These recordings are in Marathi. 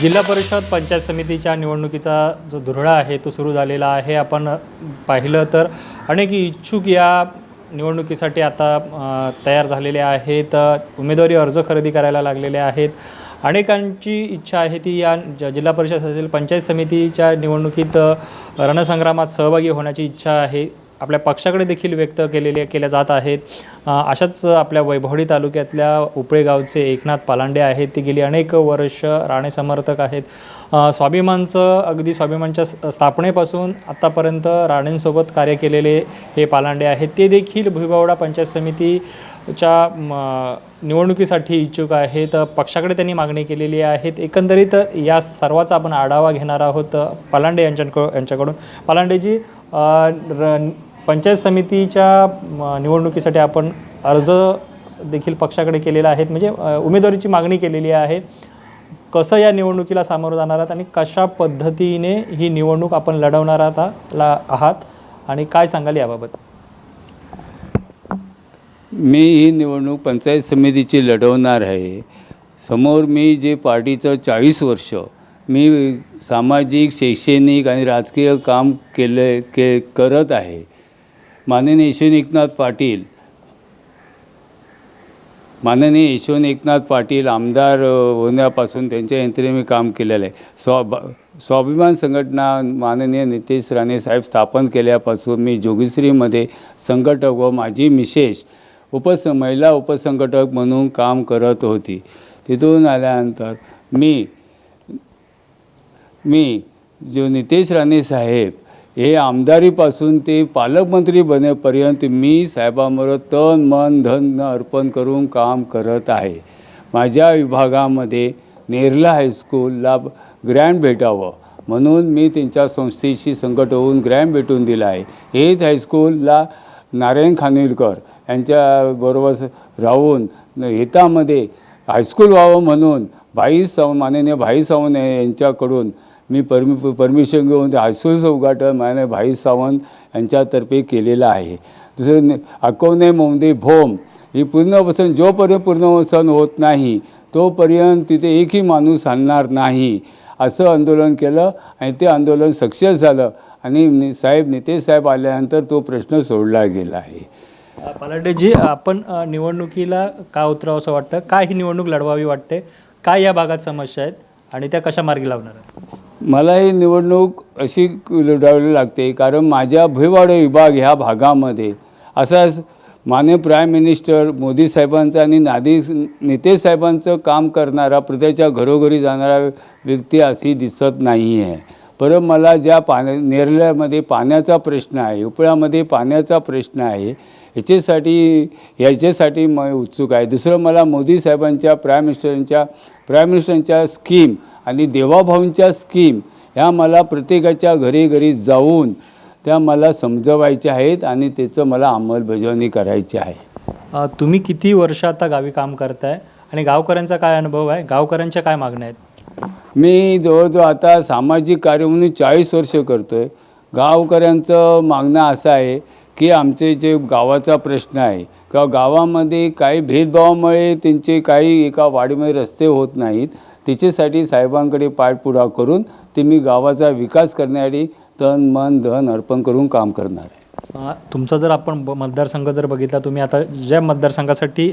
जिल्हा परिषद पंचायत समितीच्या निवडणुकीचा जो धुरळा आहे तो सुरू झालेला आहे. आपण पाहिलं तर अनेक इच्छुक या निवडणुकीसाठी आता तयार झालेले आहेत. उमेदवारी अर्ज खरेदी करायला लागलेले आहेत. अनेकांची इच्छा आहे ती या ज जिल्हा परिषद असेल पंचायत समितीच्या निवडणुकीत रणसंग्रामात सहभागी होण्याची इच्छा आहे. आपल्या पक्षाकडे देखील व्यक्त केलेले केल्या जात आहेत. अशाच आपल्या वैभवडी तालुक्यातल्या उपळेगावचे एकनाथ पालांडे आहेत. ते गेली अनेक वर्ष राणे समर्थक आहेत. स्वाभिमानचं अगदी स्वाभिमानच्या स्थापनेपासून आत्तापर्यंत राणेंसोबत कार्य केलेले हे पालांडे आहेत. ते देखील भुईबावडा पंचायत समितीच्या च्या निवडणुकीसाठी इच्छुक आहेत. पक्षाकडे त्यांनी मागणी केलेली आहेत. एकंदरीत या सर्वाचा आपण आढावा घेणार आहोत पालांडे यांच्याकडून यांच्याकडून. पालांडेजी र- पंचायत समितीच्या निवडणुकीसाठी आपण अर्ज देखील पक्षाकडे केलेला आहे. म्हणजे उमेदवारीची मागणी केलेली आहे. कसं या निवडणुकीला सामोरं जाणार आहात आणि कशा पद्धतीने ही निवडणूक आपण लढवणार आहात ला आहात आणि काय सांगाल याबाबत? मी ही निवडणूक पंचायत समितीची लढवणार आहे. समोर मी जे पार्टीचं चाळीस वर्ष मी सामाजिक शैक्षणिक आणि राजकीय काम केले के करत आहे. माननीय यशवंत एकनाथ पाटील माननीय यशवंत एकनाथ पाटील आमदार होण्यापासून त्यांच्या यंत्रे मी काम केलेलं आहे. स्वा स्वाभिमान संघटना माननीय नितेश राणे साहेब स्थापन केल्यापासून मी जोगीश्रीमध्ये संघटक व माझी मिसेस उपस महिला उपसंघटक म्हणून काम करत होती. तिथून आल्यानंतर मी मी जो नितेश राणे साहेब हे आमदारीपासून ते पालकमंत्री बनेपर्यंत मी साहेबांबरोबर तन मन धन अर्पण करून काम करत आहे. माझ्या विभागामध्ये नेरला हायस्कूलला ग्रँड भेटावं म्हणून मी त्यांच्या संस्थेशी संकट होऊन ग्रँड भेटून दिला आहे. हेच हायस्कूलला नारायण खानविलकर यांच्याबरोबर राहून हितामध्ये हायस्कूल व्हावं म्हणून भाई साव माननीय भाई सावंत यांच्याकडून मी परमि परमिशन घेऊन ते हायस्कूलचं उद्घाटन माननीय भाई सावंत यांच्यातर्फे केलेलं आहे. दुसरं अकोने मोंदे भोम. ही पूर्णवसन जोपर्यंत पूर्णवसन होत नाही तोपर्यंत तिथे एकही माणूस आणणार नाही. असं आंदोलन केलं आणि ते आंदोलन सक्सेस झालं आणि साहेब नितेश साहेब आल्यानंतर तो प्रश्न सोडला गेला आहे. अ, आपण निवडणुकीला का उतरावं असं वाटतं? काय ही निवडणूक लढवावी वाटते? काय या भागात समस्या आहेत? आणि त्या कशा मार्गी लावणार आहेत? मला ही निवडणूक अशी लढावी लागते कारण माझ्या भुईवाडा विभाग ह्या भागामध्ये असाच माने प्राईम मिनिस्टर मोदी साहेबांचं आणि नादी नितेश साहेबांचं काम करणारा प्रत्येच्या घरोघरी जाणारा व्यक्ती अशी दिसत नाही आहे परत मला ज्या पाण्या नेरल्यामध्ये पाण्याचा प्रश्न आहे उपळ्यामध्ये पाण्याचा प्रश्न आहे ह्याच्यासाठी ह्याच्यासाठी म उत्सुक आहे. दुसरं मला मोदी साहेबांच्या प्राईम मिनिस्टरांच्या प्राईम मिनिस्टरांच्या स्कीम आणि देवाभाऊंच्या स्कीम ह्या मला प्रत्येकाच्या घरी घरी जाऊन त्या मला समजवायच्या आहेत आणि त्याचं मला अंमलबजावणी करायची आहे. तुम्ही किती वर्ष आता गावी काम करताय? आणि गावकऱ्यांचा काय अनुभव आहे? गावकऱ्यांच्या काय मागण्या आहेत? मी जवळजवळ आता सामाजिक कार्य म्हणून चाळीस वर्ष करतो आहे गावकऱ्यांचं मागणं असं आहे की आमचे जे गावाचा प्रश्न आहे किंवा गावामध्ये काही भेदभावामुळे त्यांचे काही एका वाडीमध्ये रस्ते होत नाहीत. तिच्यासाठी साहेबांकडे पाठपुरा करून ते मी गावाचा विकास करण्यासाठी तन मन धन अर्पण करून काम करणार आहे. तुमचा जर आपण मतदारसंघ जर बघितला तुम्ही आता ज्या मतदारसंघासाठी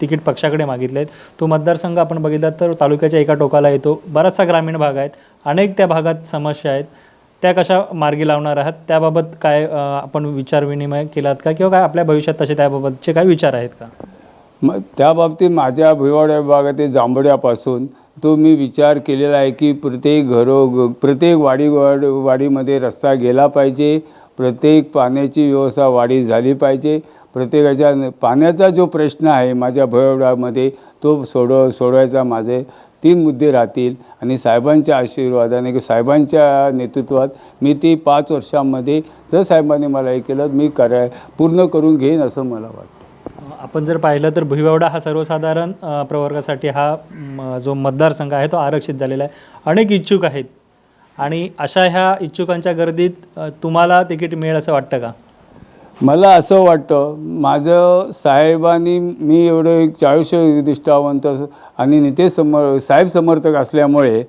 तिकीट पक्षाकडे मागितले आहेत तो मतदारसंघ आपण बघितला तर तालुक्याच्या एका टोकाला येतो. बराचसा ग्रामीण भाग आहेत. अनेक त्या भागात समस्या आहेत. त्या कशा मार्गी लावणार आहात? त्याबाबत काय आपण विचारविनिमय केलात का? किंवा काय आपल्या भविष्यात तसे त्याबाबतचे काय विचार आहेत का? मग त्या बाबतीत माझ्या भिवाड्या विभागातील जांभड्यापासून तो मी विचार केलेला आहे की प्रत्येक घरो प्रत्येक वाडी वाड वाडीमध्ये रस्ता गेला पाहिजे प्रत्येक पाण्याची व्यवस्था वाढी झाली पाहिजे प्रत्येकाच्या पाण्याचा जो प्रश्न आहे माझ्या भयवडामध्ये तो सोडव सोडवायचा माझे तीन मुद्दे राहतील आणि साहेबांच्या आशीर्वादाने किंवा साहेबांच्या नेतृत्वात मी ती पाच वर्षांमध्ये जर साहेबांनी मला हे केलं मी कराय पूर्ण करून घेईन असं मला वाटतं. आपण जर पाहिलं तर भुईवावडा हा सर्वसाधारण प्रवर्गासाठी हा म, जो मतदारसंघ आहे तो आरक्षित झालेला आहे. अनेक इच्छुक आहेत. आणि अशा ह्या इच्छुकांच्या गर्दीत तुम्हाला तिकीट मिळेल असं वाटतं का? मला असं वाटतं माझं साहेबांनी मी एवढं एक चाळीस निष्ठावंत आणि नितेश समर साहेब समर्थक असल्यामुळे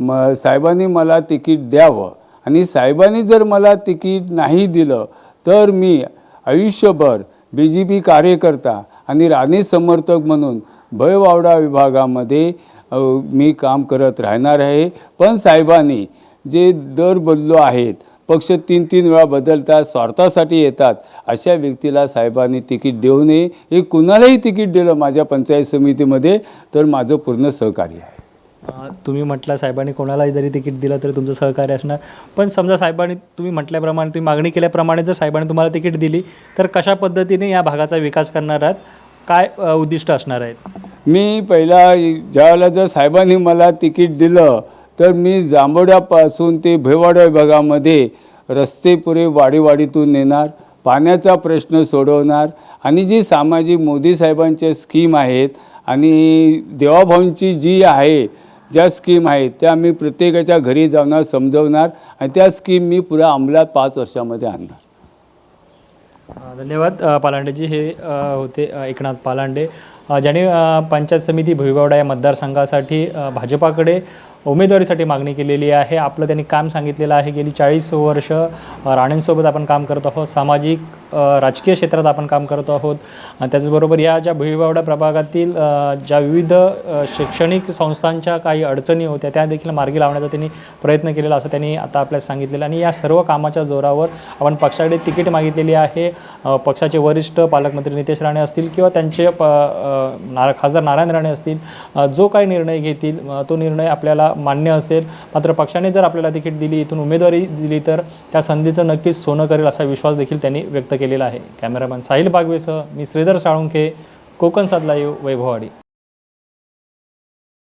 म साहेबांनी मला तिकीट द्यावं. आणि साहेबांनी जर मला तिकीट नाही दिलं तर मी आयुष्यभर बी जे पी कार्यकर्ता आणि राणी समर्थक म्हणून भयवावडा विभागामध्ये मी काम करत राहणार आहे. पण साहेबांनी जे दर बदलू आहेत पक्ष तीन तीन वेळा बदलतात स्वार्थासाठी येतात. अशा व्यक्तीला साहेबांनी तिकीट देऊ नये. हे कुणालाही तिकीट दिलं माझ्या पंचायत समितीमध्ये तर माझं पूर्ण सहकार्य आहे. तुम्ही म्हटलं साहेबांनी कोणालाही जरी तिकीट दिलं तरी तुमचं सहकार्य असणार. पण समजा साहेबांनी तुम्ही म्हटल्याप्रमाणे तुम्ही मागणी केल्याप्रमाणे जर साहेबांनी तुम्हाला तिकीट दिली तर कशा पद्धतीने या भागाचा विकास करणार आहात? काय उद्दिष्ट असणार आहेत? मी पहिला ज्यावेळेला जर साहेबांनी मला तिकीट दिलं तर मी जांभोड्यापासून ते भैवाडा विभागामध्ये रस्ते पुरे वाडीवाडीतून नेणार पाण्याचा प्रश्न सोडवणार आणि जी सामाजिक मोदी साहेबांच्या स्कीम आहेत आणि देवाभाऊंची जी आहे ज्या स्कीम आहेत त्या मी प्रत्येकाच्या घरी जाणार समजवणार आणि त्या स्कीम मी पुरा अंमलात पाच वर्षामध्ये आणणार. धन्यवाद. पालांडेजी हे होते एकनाथ पालांडे. ज्याने पंचायत समिती भुईबावडा या मतदारसंघासाठी भाजपाकडे उमेदवारीसाठी मागणी केलेली आहे. आपलं त्यांनी काम सांगितलेलं आहे. गेली चाळीस वर्ष राणेंसोबत आपण काम करत आहोत. सामाजिक राजकीय क्षेत्रात आपण काम करत आहोत. त्याचबरोबर या ज्या भुईबावडा प्रभागातील ज्या विविध शैक्षणिक संस्थांच्या काही अडचणी होत्या त्या देखील मार्गी लावण्याचा त्यांनी प्रयत्न केलेला असं त्यांनी आता आपल्याला सांगितलेलं. आणि या सर्व कामाच्या जोरावर आपण पक्षाकडे तिकीट मागितलेली आहे. पक्षाचे वरिष्ठ पालकमंत्री नितेश राणे असतील किंवा त्यांचे प नारा खासदार नारायण राणे असतील जो काही निर्णय घेतील तो निर्णय आपल्याला मान्य असेल. मात्र पक्षाने जर आपल्याला तिकीट दिली इथून उमेदवारी दिली तर त्या संधीचं नक्कीच सोनं करेल असा विश्वास देखील त्यांनी व्यक्त केला केलेला आहे. कॅमेरामॅन साहिल बागवेसह मी श्रीधर साळुंखे कोकण साधला येऊ वैभववाडी.